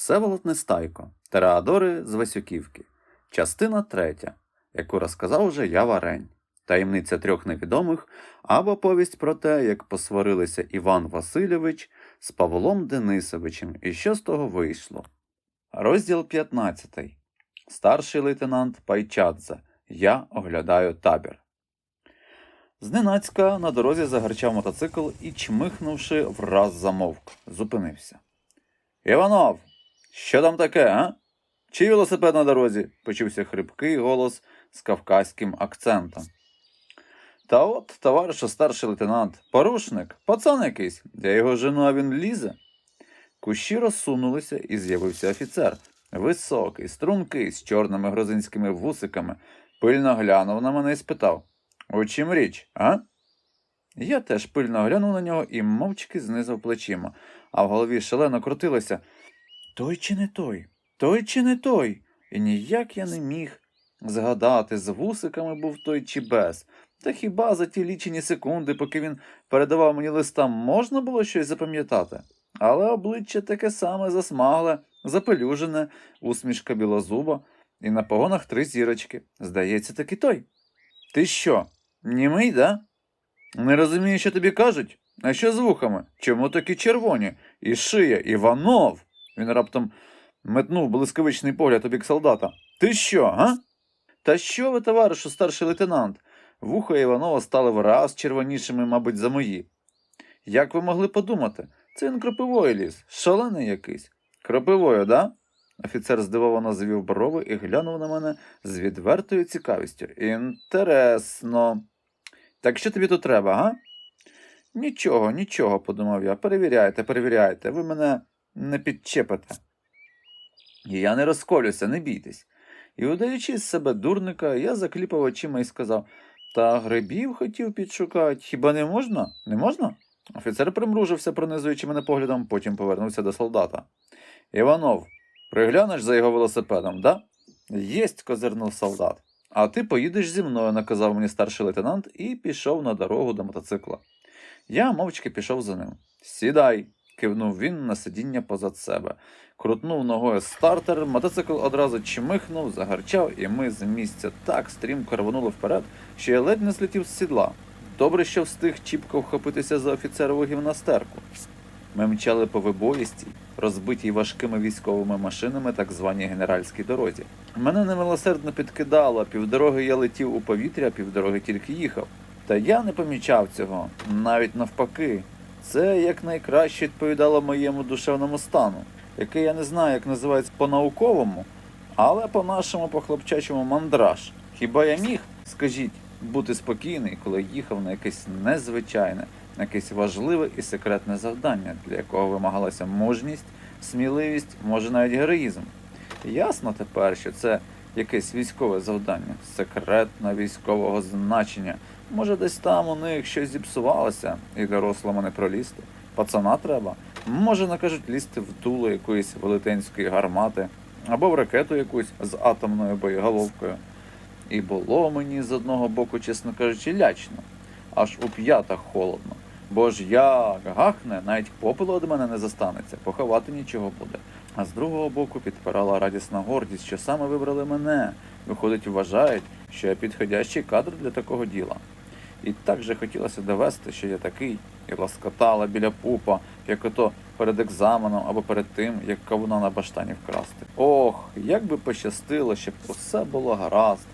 Всеволод Нестайко, Тереадори з Васюківки, частина третя, яку розказав уже я Варень, таємниця трьох невідомих або повість про те, як посварилися Іван Васильович з Павлом Денисовичем і що з того вийшло. Розділ 15. Старший лейтенант Пайчадзе. Я оглядаю табір. Зненацька на дорозі загарчав мотоцикл і, чмихнувши, враз замовк, зупинився. Іванов, що там таке, а? Чий велосипед на дорозі? почувся хрипкий голос з кавказьким акцентом. Та от, товаришу старший лейтенант, порушник, пацан якийсь, я його жену, а він лізе. Кущі розсунулися і з'явився офіцер. Високий, стрункий, з чорними грузинськими вусиками, пильно глянув на мене і спитав У чим річ, а? Я теж пильно глянув на нього і мовчки знизав плечима, а в голові шалено крутилося той чи не той, той чи не той. І ніяк я не міг згадати, з вусиками був той чи без. Та хіба за ті лічені секунди, поки він передавав мені листа, можна було щось запам'ятати? Але обличчя таке саме засмагле, запелюжене, усмішка білозуба, і на погонах три зірочки. Здається, таки той. Ти що, німий, да? Не розумію, що тобі кажуть? А що з вухами? Чому такі червоні? І шия, Іванов. Він раптом метнув блискавичний погляд у бік солдата. Ти що, га? Та що ви, товаришу, старший лейтенант? Вуха Іванова стали враз червонішими, мабуть, за мої. Як ви могли подумати? Це він кропивою ліс, шалений якийсь. Кропивою, да? Офіцер здивовано звів брови і глянув на мене з відвертою цікавістю. Інтересно. Так що тобі тут треба, га? Нічого, нічого, подумав я. Перевіряйте, перевіряйте, ви мене не підчепите. Я не розколюся, не бійтесь. І, удаючи з себе дурника, я закліпав очима і сказав Та грибів хотів підшукати. Хіба не можна? Не можна? Офіцер примружився, пронизуючи мене поглядом, потім повернувся до солдата. Іванов, приглянеш за його велосипедом, да? Єсть, козирнув солдат. А ти поїдеш зі мною, наказав мені старший лейтенант і пішов на дорогу до мотоцикла. Я мовчки пішов за ним. Сідай, кивнув він на сидіння позад себе. Крутнув ногою стартер, мотоцикл одразу чмихнув, загарчав, і ми з місця так стрімко рванули вперед, що я ледь не злетів з сідла. Добре, що встиг чіпко вхопитися за офіцерову гімнастерку. Ми мчали по вибоїстій, розбитій важкими військовими машинами так званій генеральській дорозі. Мене немилосердно підкидало, півдороги я летів у повітря, півдороги тільки їхав. Та я не помічав цього, навіть навпаки. Це якнайкраще відповідало моєму душевному стану, який я не знаю, як називається по-науковому, але по-нашому по-хлопчачому мандраж. Хіба я міг, скажіть, бути спокійний, коли їхав на якесь незвичайне, на якесь важливе і секретне завдання, для якого вимагалася мужність, сміливість, може навіть героїзм. Ясно тепер, що це якесь військове завдання, секретне військового значення. Може, десь там у них щось зіпсувалося, і дорослому не пролізти. Пацана треба. Може, накажуть лізти в дуло якоїсь велетенської гармати або в ракету якусь з атомною боєголовкою. І було мені з одного боку, чесно кажучи, лячно, аж у п'ятах холодно. Бо ж як гахне, навіть попелу від мене не застанеться, поховати нічого буде. А з другого боку підпирала радісна гордість, що саме вибрали мене. Виходить, вважають, що я підходящий кадр для такого діла. І так же хотілося довести, що я такий, і ласкотала біля пупа, як ото перед екзаменом або перед тим, як кавуна на баштані вкрасти. Ох, як би пощастило, щоб усе було гаразд.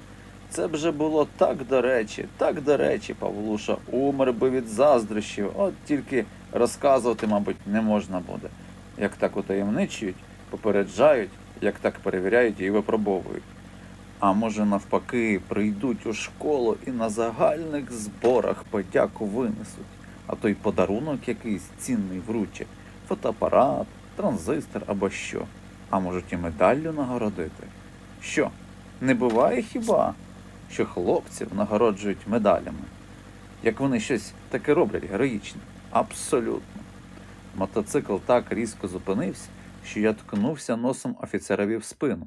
Це б же було так до речі, так до речі, Павлуша, умер би від заздрощів, от тільки розказувати, мабуть, не можна буде. Як так утаємничують, попереджають, як так перевіряють і випробовують. А може, навпаки, прийдуть у школу і на загальних зборах подяку винесуть, а то й подарунок якийсь цінний вручать, фотоапарат, транзистор або що. А можуть і медаллю нагородити. Що, не буває хіба, що хлопців нагороджують медалями? Як вони щось таке роблять героїчне? Абсолютно. Мотоцикл так різко зупинився, що я ткнувся носом офіцерові в спину.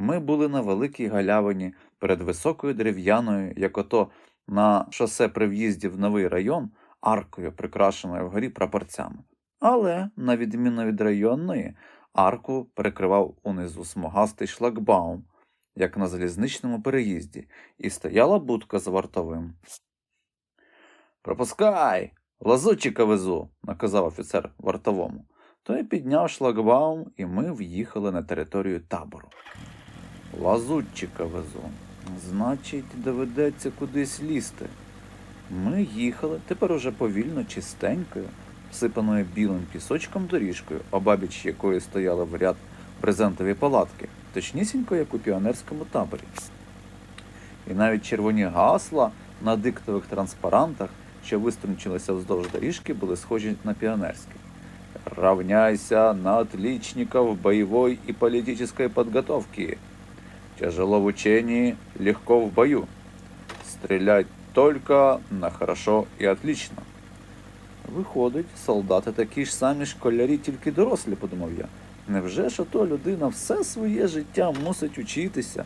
Ми були на великій галявині перед високою дерев'яною, як ото на шосе при в'їзді в новий район, аркою, прикрашеною вгорі прапорцями. Але, на відміну від районної, Арку перекривав унизу смугастий шлагбаум, як на залізничному переїзді, і стояла будка з вартовим. Пропускай! Лазутчика везу, наказав офіцер вартовому. Той підняв шлагбаум, і ми в'їхали на територію табору. Лазутчика везу. Значить, доведеться кудись лізти. Ми їхали тепер уже повільно, чистенькою, всипаною білим пісочком доріжкою, обабіч якої стояли в ряд брезентові палатки, точнісінько, як у піонерському таборі. І навіть червоні гасла на диктових транспарантах, що виструнчилися вздовж доріжки, були схожі на піонерські. Равняйся на отличников боевой и политической подготовки. Тяжело в учении, легко в бою. Стрелять только на хорошо і отлично. Виходить, солдати такі ж самі школярі, тільки дорослі, подумав я. Невже ж ото людина все своє життя мусить учитися,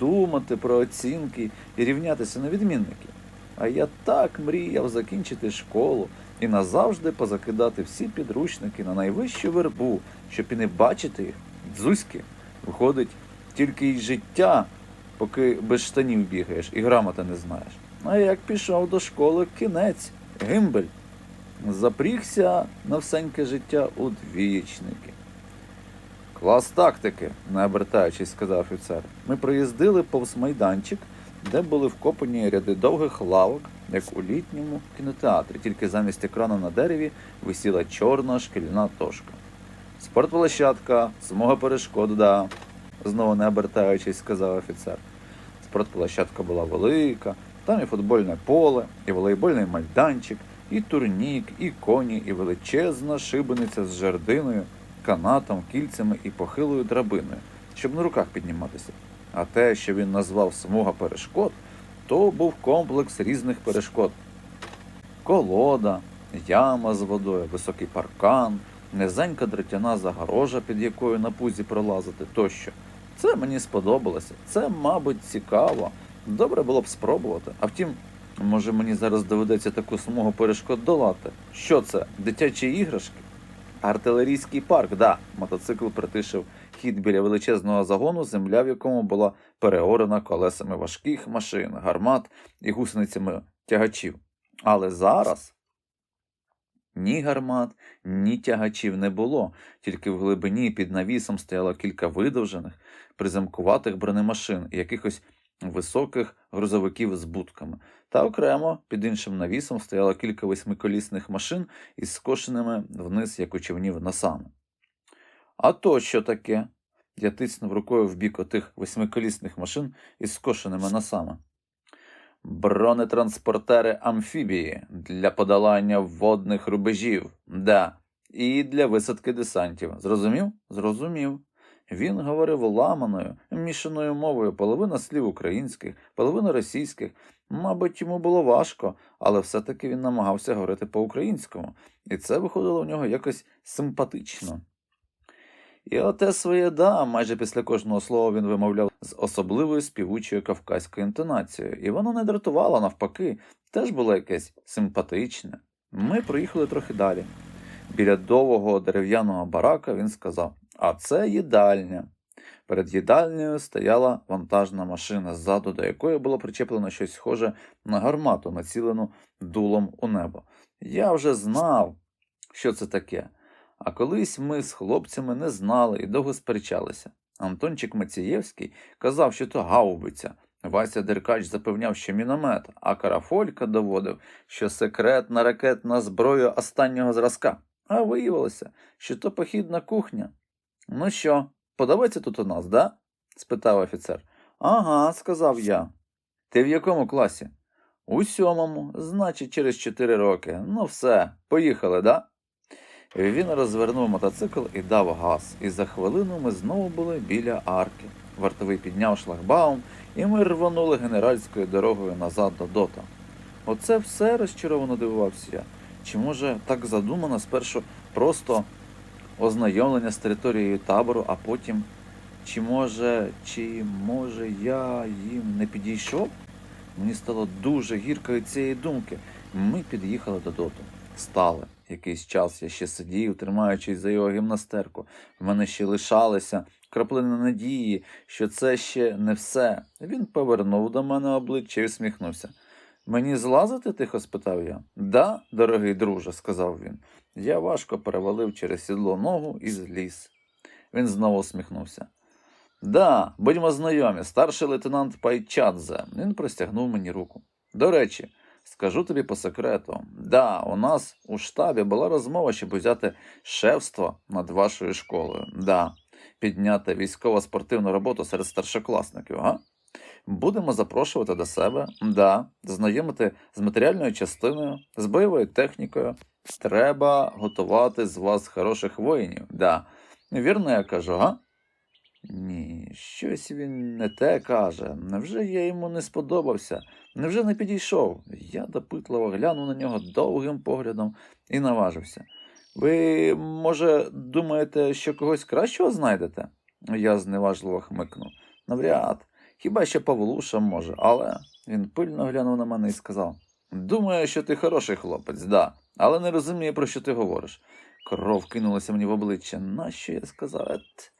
думати про оцінки і рівнятися на відмінників? А я так мріяв закінчити школу і назавжди позакидати всі підручники на найвищу вербу, щоб і не бачити їх. Дзузьки, виходить, тільки й життя, поки без штанів бігаєш і грамоти не знаєш. А як пішов до школи, кінець, гимбель. Запрігся на всеньке життя у двієчники. Клас тактики, не обертаючись, сказав офіцер. Ми проїздили повз майданчик, де були вкопані ряди довгих лавок, як у літньому кінотеатрі, тільки замість екрану на дереві висіла чорна шкільна дошка. Спортплощадка, смуга перешкод, да, знову не обертаючись, сказав офіцер. Спортплощадка була велика, там і футбольне поле, і волейбольний майданчик, і турнік, і коні, і величезна шибениця з жердиною, канатом, кільцями і похилою драбиною, щоб на руках підніматися. А те, що він назвав смуга перешкод, то був комплекс різних перешкод. Колода, яма з водою, високий паркан, низенька дротяна загорожа, під якою на пузі пролазити тощо. Це мені сподобалося. Це, мабуть, цікаво. Добре було б спробувати. А втім, може мені зараз доведеться таку смугу перешкод долати. Що це? Дитячі іграшки? Артилерійський парк, да. Мотоцикл притишив хід біля величезного загону, земля в якому була переорена колесами важких машин, гармат і гусеницями тягачів. Але зараз ні гармат, ні тягачів не було, тільки в глибині під навісом стояло кілька видовжених, приземкуватих бронемашин і якихось високих грузовиків з будками. Та окремо під іншим навісом стояло кілька восьмиколісних машин із скошеними вниз, як у човнів, носами. А то що таке? Я тиснув рукою в бік отих восьмиколісних машин із скошеними носами. Бронетранспортери амфібії для подолання водних рубежів, да, і для висадки десантів. Зрозумів? Зрозумів. Він говорив ламаною, мішаною мовою, половина слів українських, половина російських. Мабуть, йому було важко, але все-таки він намагався говорити по-українському, і це виходило в нього якось симпатично. І оте своє да, майже після кожного слова він вимовляв з особливою співучою кавказькою інтонацією, і воно не дратувало, навпаки, теж було якесь симпатичне. Ми проїхали трохи далі. Біля довгого дерев'яного барака він сказав: А це їдальня. Перед їдальнею стояла вантажна машина, ззаду до якої було причеплено щось схоже на гармату, націлену дулом у небо. Я вже знав, що це таке. А колись ми з хлопцями не знали і довго сперечалися. Антончик Мацієвський казав, що то гаубиця. Вася Деркач запевняв, що міномет, а Карафолька доводив, що секретна ракетна зброя останнього зразка. А виявилося, що то похідна кухня. Ну що, подобається тут у нас, да? спитав офіцер. Ага, сказав я. Ти в якому класі? У сьомому, значить, через чотири роки. Ну все, поїхали, да? Він розвернув мотоцикл і дав газ, і за хвилину ми знову були біля арки. Вартовий підняв шлагбаум, і ми рвонули генеральською дорогою назад до дота. Оце все розчаровано дивувався я. Чи може так задумано спершу просто ознайомлення з територією табору, а потім. Чи може, чи може я їм не підійшов? Мені стало дуже гірко від цієї думки. Ми під'їхали до доту. Стали. Якийсь час я ще сидів, тримаючись за його гімнастерку. В мене ще лишалися краплини надії, що це ще не все. Він повернув до мене обличчя і усміхнувся. Мені злазити? тихо спитав я. Да, дорогий друже, сказав він. Я важко перевалив через сідло ногу і зліз. Він знову усміхнувся. Да, будьмо знайомі, старший лейтенант Пайчадзе. Він простягнув мені руку. До речі, скажу тобі по секрету. Да, у нас у штабі була розмова, щоб взяти шефство над вашою школою. Да, підняти військово-спортивну роботу серед старшокласників, га? Будемо запрошувати до себе, да, знайомити з матеріальною частиною, з бойовою технікою. Треба готувати з вас хороших воїнів. Да. Вірно, я кажу, га? Ні, щось він не те каже. Невже я йому не сподобався? Невже не підійшов? Я допитливо глянув на нього довгим поглядом і наважився. Ви, може, думаєте, що когось кращого знайдете? Я зневажливо хмикнув. Навряд. Хіба що Павлуша може, але він пильно глянув на мене і сказав: Думаю, що ти хороший хлопець, да, але не розумію, про що ти говориш. Кров кинулася мені в обличчя. Нащо я сказав? Ет?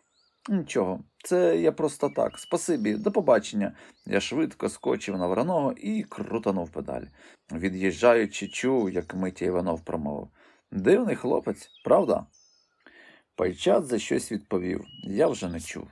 Нічого, це я просто так. Спасибі, до побачення. Я швидко скочив на вороного і крутанув педаль. Від'їжджаючи, чув, як Митя Іванов промовив. Дивний хлопець, правда? Пайчат за щось відповів. Я вже не чув.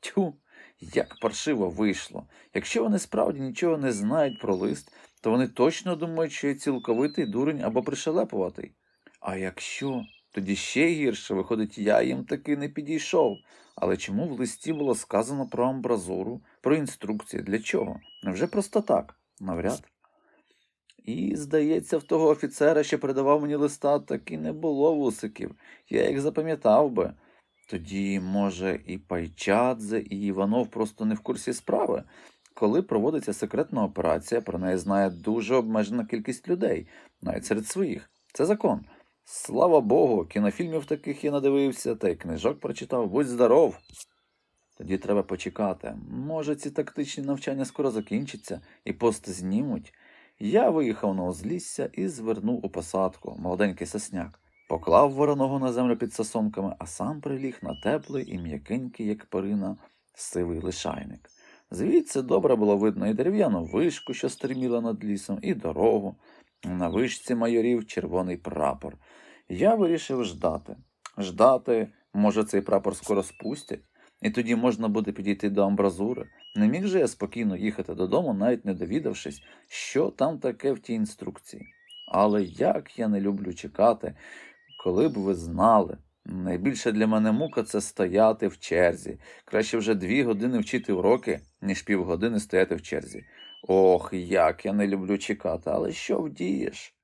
Тю, як паршиво вийшло. Якщо вони справді нічого не знають про лист, то вони точно думають, що я цілковитий дурень або пришелепуватий. А якщо, тоді ще гірше, виходить, я їм таки не підійшов. Але чому в листі було сказано про амбразуру, про інструкції? Для чого? Невже просто так? Навряд. І, здається, в того офіцера, що передавав мені листа, таки не було вусиків. Я їх запам'ятав би. Тоді, може, і Пайчадзе, і Іванов просто не в курсі справи. Коли проводиться секретна операція, про неї знає дуже обмежена кількість людей, навіть серед своїх. Це закон. Слава Богу, кінофільмів таких я надивився, та й книжок прочитав. Будь здоров. Тоді треба почекати. Може, ці тактичні навчання скоро закінчаться і пост знімуть. Я виїхав на узлісся і звернув у посадку молоденький сосняк. Поклав вороного на землю під сосонками, а сам приліг на теплий і м'якенький, як перина, сивий лишайник. Звідси добре було видно і дерев'яну вишку, що стриміла над лісом, і дорогу. На вишці майорів червоний прапор. Я вирішив ждати. Ждати, може, цей прапор скоро спустять, і тоді можна буде підійти до амбразури. Не міг же я спокійно їхати додому, навіть не довідавшись, що там таке в тій інструкції. Але як я не люблю чекати, коли б ви знали. Найбільше для мене мука це стояти в черзі. Краще вже дві години вчити уроки, ніж півгодини стояти в черзі. Ох, як я не люблю чекати, але що вдієш?